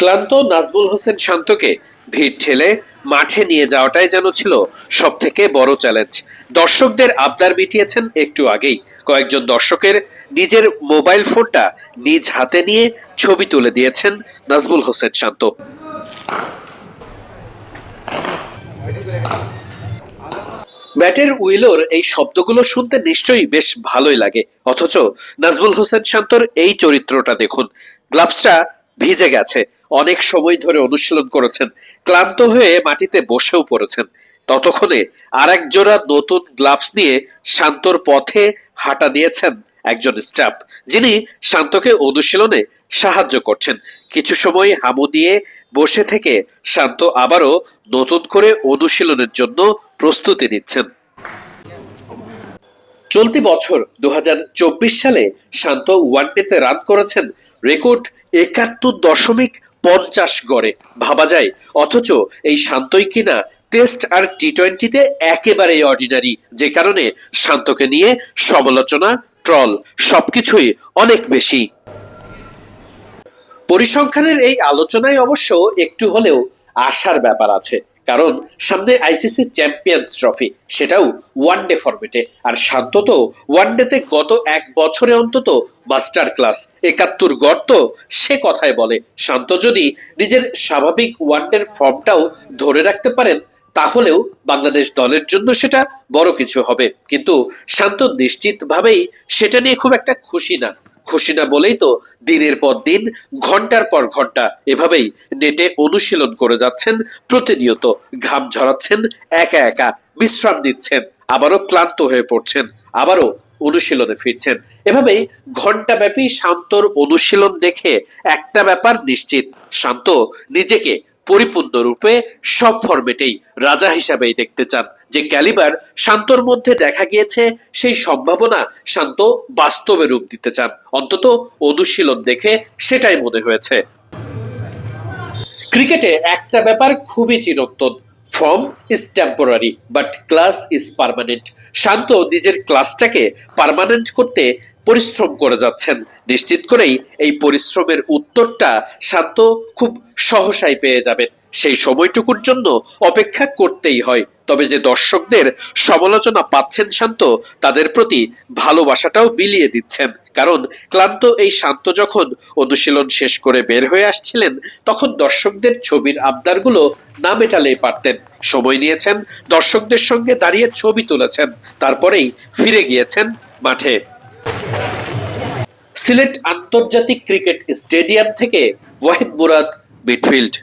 ক্লান্ত নাজমুল হোসেন শান্তকে ভিড় ঠেলে মাঠে নিয়ে যাওয়াটাই যেন ছিল সব থেকে বড় চ্যালেঞ্জ দর্শকদের আবদার মিটিয়েছেন একটু আগেই। কয়েকজন দর্শকের নিজের মোবাইল ফোনটা নিজ হাতে নিয়ে ছবি তুলে দিয়েছেন নাজমুল হোসেন শান্ত। ব্যাটের উইলোর এই শব্দগুলো শুনতে নিশ্চয়ই বেশ ভালোই লাগে। অথচ নাজমুল হোসেন শান্তর এই চরিত্রটা দেখুন। গ্লাভসটা ভিজে গেছে। অনেক সময় ধরে অনুশীলন করেছেন। ক্লান্ত হয়ে মাটিতে বসেও পড়েছেন। ততক্ষণে আর এক জোড়া নতুন গ্লাভস নিয়ে শান্তর পথে হাঁটা দিয়েছেন একজন স্টাফ, যিনি শান্তকে অনুশীলনে সাহায্য করছেন। কিছু সময় হামু দিয়ে বসে থেকে শান্ত আবারও নতুন করে অনুশীলনের জন্য প্রস্তুতি নিচ্ছেন। চলতি বছর দুহাজার চব্বিশ সালে শান্ত ওয়ানডেতে রান করেছেন রেকর্ড একাত্তর দশমিক পঞ্চাশ গড়ে। ভাবা যায়, অথচ এই শান্তই কিনা টেস্ট আর টি টোয়েন্টিতে একেবারেই অর্ডিনারি যে কারণে শান্তকে নিয়ে সমালোচনা, ট্রল, সবকিছুই অনেক বেশি। পরিসংখ্যানের এই আলোচনায় অবশ্য একটু হলেও আশার ব্যাপার আছে। কারণ সামনে আইসিসি চ্যাম্পিয়ন্স ট্রফি, সেটাও ওয়ান ডে ফরম্যাটে আর শান্ত তো ওয়ানডেতে গত এক বছরে অন্তত মাস্টার ক্লাস একাত্তর গর্ত সে কথায় বলে। শান্ত যদি নিজের স্বাভাবিক ওয়ান ওয়ানডের ফর্মটাও ধরে রাখতে পারেন, তাহলেও বাংলাদেশ দলের জন্য সেটা বড় কিছু হবে। কিন্তু শান্ত নিশ্চিতভাবেই সেটা নিয়ে খুব একটা খুশি না। খুশি না বলেই তো দিনের পর দিন, ঘণ্টার পর ঘণ্টা এভাবেই নেটে অনুশীলন করে যাচ্ছেন, প্রতিনিয়ত ঘাম ঝরাচ্ছেন, একা একা বিশ্রাম নিচ্ছেন, আবারও ক্লান্ত হয়ে পড়ছেন, আবারও অনুশীলনে ফিরছেন। এভাবেই ঘন্টাব্যাপী শান্তর অনুশীলন দেখে একটা ব্যাপার নিশ্চিত, শান্ত নিজেকে পরিপূর্ণরূপে সব ফরম্যাটেই রাজা হিসাবেই দেখতে চান। যে ক্যালিবার শান্তর মধ্যে দেখা গিয়েছে, সেই সম্ভাবনা শান্ত বাস্তবে রূপ দিতে চান। অন্তত অনুশীলন দেখে সেটাই মনে হয়েছে। ক্রিকেটে একটা ব্যাপার খুবই চিরন্তন। Form is temporary, but class is permanent. Shanto নিজের ক্লাসটাকে পার্মানেন্ট করতে পরিশ্রম করে যাচ্ছেন। নিশ্চিত করেই এই পরিশ্রমের উত্তরটা শান্ত খুব সহসাই পেয়ে যাবেন। সেই সময়টুকুর জন্য অপেক্ষা করতেই হয়। তবে যে দর্শকদের সমালোচনা পাচ্ছেন শান্ত, তাদের প্রতি ভালোবাসাটাও বিলিয়ে দিচ্ছেন। কারণ ক্লান্ত এই শান্ত যখন অনুশীলন শেষ করে বের হয়ে আসছিলেন, তখন দর্শকদের ছবির আবদারগুলো না মেটালেই পারতেন। সময় নিয়েছেন, দর্শকদের সঙ্গে দাঁড়িয়ে ছবি তুলেছেন। তারপরেই ফিরে গিয়েছেন মাঠে। সিলেট আন্তর্জাতিক ক্রিকেট স্টেডিয়াম থেকে ওয়াহিদ মুরাদ মিডফিল্ড